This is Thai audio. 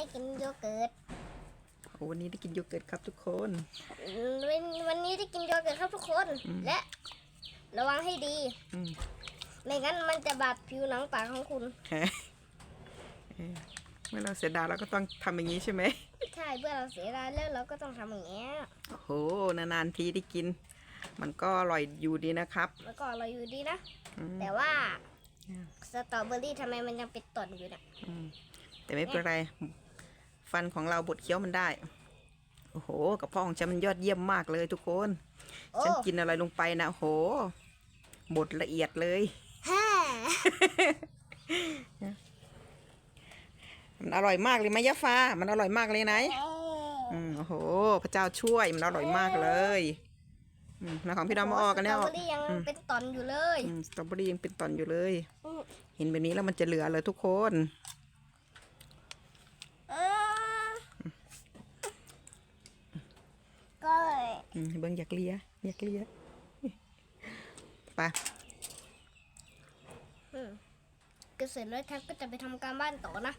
ได้กินโยเกิร์ตโอ้วันนี้ได้กินโยเกิร์ตครับทุกคน วันวันนี้ได้กินโยเกิร์ตครับทุกคน อืม และ ระวังให้ดี อืม ไม่งั้นมันจะบาดผิวหนังปากของคุณ ฮะเออเมื่อเราเสียดายเราก็ต้องทำอย่างนี้ใช่ไหมใช่เมื่อเราเสียดายแล้วเราก็ต้องทำอย่างเงี้ยโอ้โห นานๆทีได้กิน มันก็อร่อยอยู่ดีนะครับแล้วก็อร่อยอยู่ดีนะ อืม แต่ว่าอืม สตรอเบอรี่ทำไมมันยังเป็นต้นอยู่เนี่ย อืมแต่ไม่เป็นไร ฟันของเราบดเคี้ยวมันได้ โอ้โหกระเพาะของฉันมันยอดเยี่ยมมากเลยทุกคนโอ้ฉันกินอะไรลงไปนะโอ้โหบดละเอียดเลยฮ่ามันอร่อยมากเลยไหมยะฟ้า มันอร่อยมากเลยไหนอืมโอ้โห พระเจ้าช่วยมันอร่อยมากเลยอืมแล้วของพี่ดอมมาออกกันเนี่ยสตรอเบอรี่ยังอืมเป็นตอนอยู่เลยอืมสตรอเบอรี่ยังเป็นตอนอยู่เลยอืมเห็นแบบนี้แล้วมันจะเหลือเลยทุกคน เออก็ เบิ้งอยากเลียอยากเลียไปอืมก็เสร็จแล้วแท็บก็จะไปทำการบ้านต่อนะ